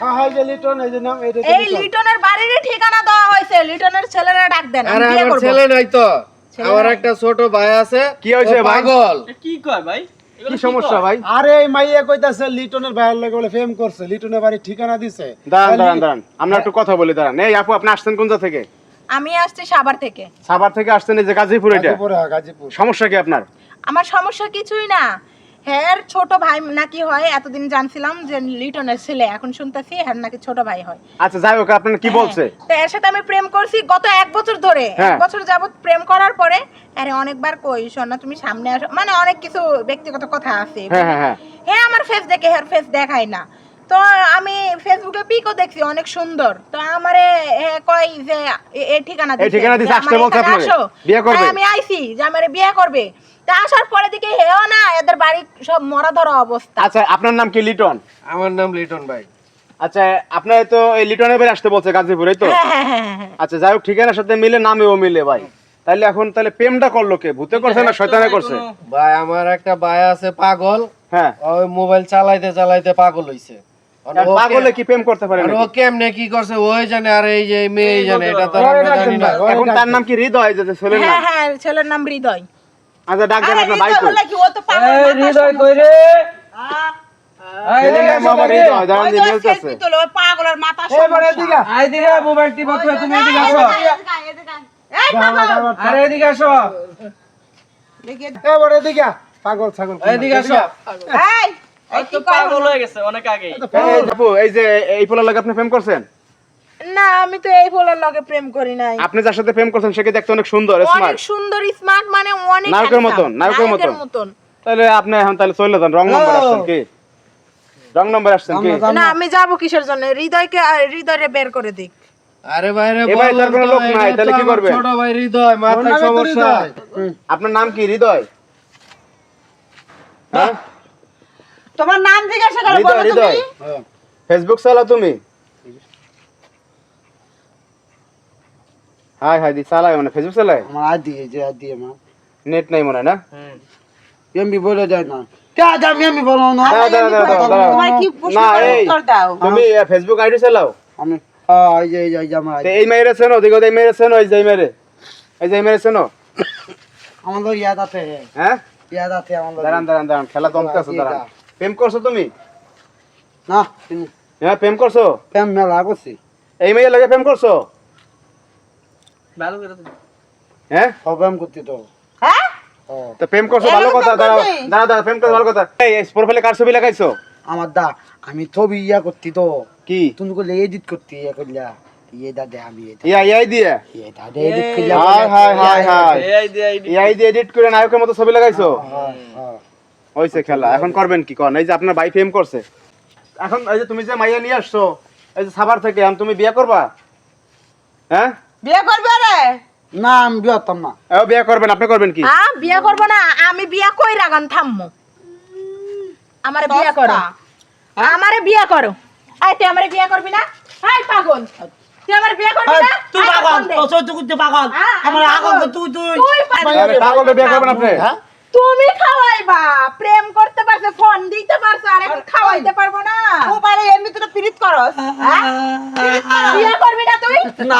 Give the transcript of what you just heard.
হ্যাঁ যে লিটন এই যে নাম এটা এই লিটনের বাড়ির ঠিকানা দেওয়া হয়েছে। লিটনের ছেলেরা ডাক দেন আমি বিয়ে আমার ছেলে নাই তো। আমার একটা ছোট ভাই আছে কি হয়েছে ভাই? পাগল। কি কয় ভাই? কি সমস্যা ভাই? আরে এই মাইয়া কইতাছে লিটনের ভাইয়ের লগে বলে ফেম করছে লিটনের বাড়ির ঠিকানা দিছে। দাঁড়ান দাঁড়ান দাঁড়ান। আমরা একটু কথা বলি দাঁড়ান। এই আপু আপনি আসছেন কোন জায়গা থেকে? আমি আসছি সাভার থেকে। সাভার থেকে আসছেন এই যে গাজীপুর এটা? হ্যাঁ, গাজীপুর। সমস্যা কি আপনার? আমার সমস্যা কিছুই না। হ্যাঁ ছোট ভাই নাকি হয় এতদিন জানছিলাম যে লিটনের ছেলে এখন শুনতেছি হ্যাঁ নাকি ছোট ভাই হয়। আচ্ছা যাই হোক আপনার কি বলছে? হ্যাঁ, তো এর সাথে আমি প্রেম করছি গত এক বছর ধরে। এক হ্যাঁ। বছর যাবত প্রেম করার পরে আরে অনেকবার কই শোন তুমি সামনে আসো। মানে অনেক কিছু ব্যক্তিগত কথা আছে। হ্যাঁ হ্যাঁ আমার ফেস দেখে হের ফেস দেখায় না। তো আমি ফেসবুকে পিকও দেখছি অনেক সুন্দর। তো আমারে কয় যে এ- এই ঠিকানা এই ঠিকানা দিছে, আসতে বলছে। আসো। বিয়ে করবে? আমি আইছি যে আমারে বিয়ে করবে। তা আসার পরে দিকে হেও না এদের বাড়ি সব মরা ধরা অবস্থা। আচ্ছা আপনার নাম কি লিটন? আমার নাম লিটন ভাই। আচ্ছা আপনার তো এই লিটনের বাড়ি আসতে বলছে গাজীপুরে তো? হ্যাঁ হ্যাঁ হ্যাঁ হ্যাঁ আচ্ছা যাই হোক ঠিকানার সাথে মিলে নামেও মিলে ভাই। তাহলে এখন তাহলে প্রেমটা করল কে? ভূতে করছে না শয়তানে করছে? ভাই আমার একটা ভাই আছে পাগল। হ্যাঁ। ওই মোবাইল চালাইতে চালাইতে পাগল হইছে। পাগলে কি প্রেম করতে পারে আর ও? কেমনে কি করছে ওই জানে আর এই যে মেয়ে জানে এটা তো আমরা জানি না। এখন তার নাম কি হৃদয় যে ছেলের হ্যাঁ নাম? হ্যাঁ ছেলের নাম হৃদয়। আচ্ছা ডাক দেন আপনার ভাই কই এই হৃদয় কই রে? যে মিলতেছে selfie তোলে, ওই পাগলের মাথা এবারে এদিকে আই দিকে মোবাইল টিপা তুই তুমি এদিকে আসো এই পাগল। আরে এদিকে আসো। এবারে এদিকে পাগল ছাগল এদিকে আসো। এই এই কি তো কয় পাগল হয়ে গেছে অনেক আগে এই যে এই পোলার লাগে আপনি প্রেম করছেন? না আমি তো এই ফোলার লগে প্রেম করি নাই। আপনি যার সাথে প্রেম করছেন সে কি দেখতে অনেক সুন্দর অনেক সুন্দর স্মার্ট মানে অনেক মতন, মতন। তাহলে আপনি এখন তাহলে চলে যান রং নম্বর আসছেন কি? রং নম্বর আসছেন কি? না আমি যাব কিসের জন্য? হৃদয়কে হৃদয়রে বের করে দিক। আরে ভাই রে ভাই, তার কোনো লোক নাই, তাহলে কি করবে? ছোট ভাই হৃদয় মাথায় সমস্যা। আপনার নাম কি হৃদয়? হ্যাঁ তোমার নাম জিজ্ঞাসা করো হৃদয় হৃদয়। ফেসবুক চালাও তুমি? হাই হাই দি চালায় মানে ফেসবুক চালায় আমার আদি এই যে আদি আমার। নেট নাই মনে না? এমবি বলে যায় না। ফেসবুক আইডি চালাও। আমি হ্যাঁ এই যে এই যে- এই যে আমার তো এই মেয়েরে চেনো দিগো এই মেয়েরে চেনো এই যে এই মেয়েরে এই যে মেয়েরে চেনো। আমার লোক ইয়াদ আছে। হ্যাঁ? ইয়াদ আছে আমার দাঁড়ান দাঁড়ান দাঁড়ান খেলা জমতে আছে দাঁড়ান। প্রেম করছ তুমি? না তুমি হ্যাঁ প্রেম করছ? প্রেম মেলা করছি। এই মেয়ে লাগে প্রেম করছ? ভালো করে হ্যাঁ? তো। হ্যাঁ? তো প্রেম করছ? ভালো কথা দাঁড়াও। করছি? দাঁড়াও দাঁড়াও প্রেম করছ ভালো কথা। এই প্রোফাইলে কার ছবি লাগাইছো? আমার দা আমি ছবি ইয়া করতি তো। কি? তুমি করলে এডিট করতি ইয়া ইয়ে দা দে আমি এটা ইয়া ইয়াই দিয়ে? ইয়ে দা দে এডিট করলা হাই হাই হাই হাই। এই আইডি আইডি ইয়াই দিয়ে এডিট করে নায়কের মতো ছবি লাগাইছো? হ্যাঁ হইছে খেলা। এখন করবেন কি? করেন এই যে আপনার ভাই প্রেম করছে। এখন এই যে তুমি যে মাইয়া নিয়ে আসছো এই যে সাভার থেকে এখন তুমি বিয়ে করবা? হ্যাঁ? বিয়ে করবে রে? না আমি বিয়তাম না। এও বিয়ে করবেন আপনি করবেন কি? হ্যাঁ বিয়ে করব না আমি বিয়ে কই রাগান থামমু। আমারে বিয়ে করো। আমারে বিয়ে করো। আই তুই আমারে বিয়ে করবি না? হাই পাগল। তুই আমারে বিয়ে করবি না? তুই পাগল। তো তুই পাগল। হ্যাঁ, আমার আগল তুই তুই তুই পাগল। বিয়ে করবেন আপনি? তুমি খাওয়াইবা প্রেম করতে পারছ ফোন দিতে পারছ আর এখন খাওয়াইতে পারব না মোবাইলে এমনি তো পিরিত করস হ্যাঁ? বিয়ে করবি না তুই না।